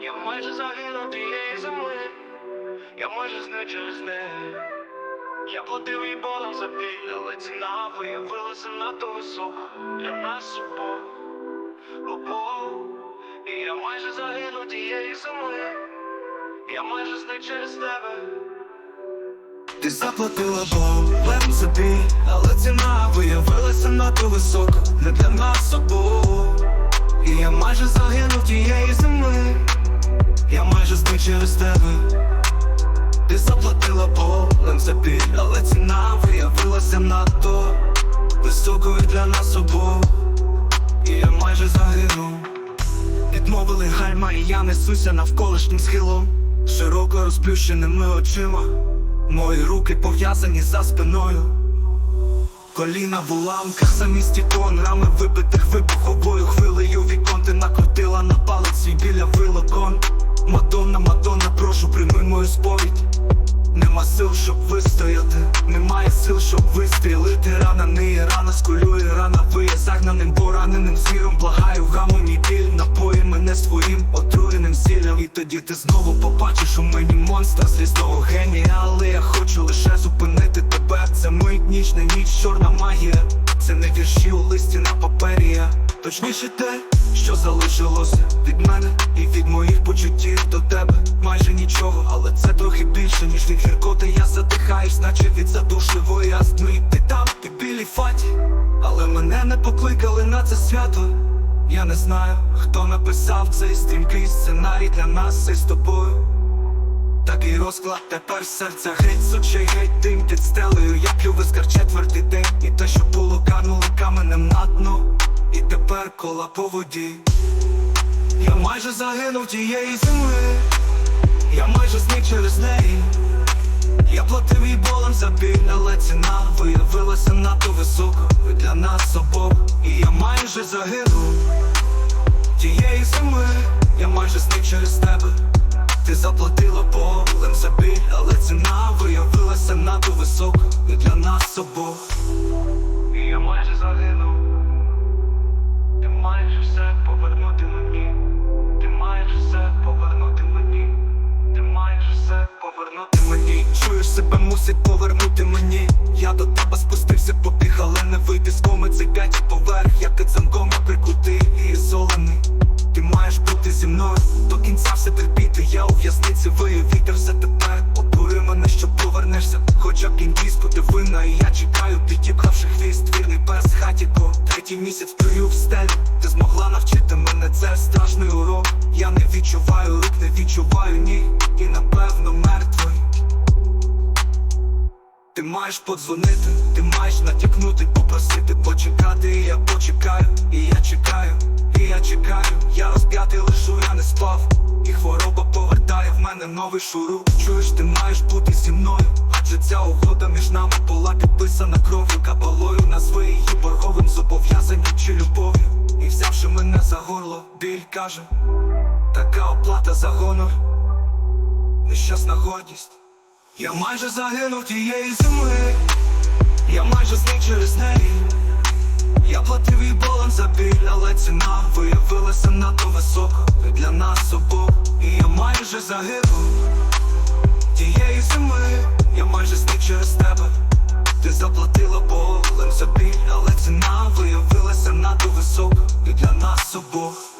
Я майже загинув тієї зими, я майже зник через неї. Я платив їй болем за біль, але ціна виявилася надто висока для нас обох. обох. І я майже загинув тієї зими, я майже зник через тебе. Ти заплатила болем за біль, але ціна виявилася надто висока не для нас обох. І я майже загинув тієї болем але ціна виявилася надто високою для нас обох. І я майже загинув. Відмовили гальма, і я несуся навколишнім схилом, широко розплющеними очима. Мої руки пов'язані за спиною. Коліна в уламках, замість ікон рами вибитих вибуховою хвилею вікон ти накрутила на палець свій біля вилокон. Мадонна, Мадонна, прошу, прийми мою сповідь. Нема сил, щоб вистояти, немає сил, щоб вистрілити. Рана ниє, рана скулює, рана виє загнаним, пораненим звіром. Благаю, гаму мій біль, напої мене своїм отруєним зіллям. І тоді ти знову побачиш у мені монстра злісного генія. Але я хочу лише зупинити тебе. Це мить ніч, не ніч, чорна магія. Це не вірші у листі на папері. Точніше те, що залишилося від мене Я наче від задушливої астми. Ти там, ти білій фаті, але мене не покликали на це свято. Я не знаю, хто написав цей стрімкий сценарій для нас із тобою. Такий розклад тепер серця геть з геть дим під стелею. Я п'ю вискар четвертий день. І те, що було кануло каменем на дно. І тепер кола по воді. Я майже загинув тієї зими. Я майже зник через неї Я платив їй болем за біль, але ціна виявилася надто високою для нас обох І я майже загинув тієї зими Я майже зник через тебе ти заплатила болем за біль, але ціна виявилася надто високою для нас обох. І я майже загинув. Себе мусить повернути мені. Я до тебе спустився по тих, але не вийти з коми цей п'ятий поверх, як ти цанком прикутий і ізолений. Ти маєш бути зі мною до кінця все терпіти. Я у в'язниці вию за тепер. Обури мене, що повернешся. Хоча б ти винна, і я чекаю, підібравши хвіст, вірний пес хатіко. Третій місяць плюю в стелю. Ти змогла навчити мене, це страшний урок. Я не відчуваю рук, не відчуваю ніг. І напевно мертвий. Маєш подзвонити, ти маєш натякнути, попросити почекати, і я почекаю, і я чекаю, і я чекаю, я розп'ятий лежу, я не спав, і хвороба повертає в мене новий шуру. Чуєш, ти маєш бути зі мною, адже ця угода між нами була підписана кров'ю кабалою. Назви її борговим зобов'язанням чи любов'ю. І взявши мене за горло, біль каже, така оплата за гонор, нещасна гордість. Я майже загинув тієї зими, я майже зник через неї. Я платив їй болем за біль, але ціна виявилася надто високою для нас обох. І я майже загинув тієї зими, я майже зник через тебе. Ти заплатила болем за біль, але ціна виявилася надто високою для нас обох.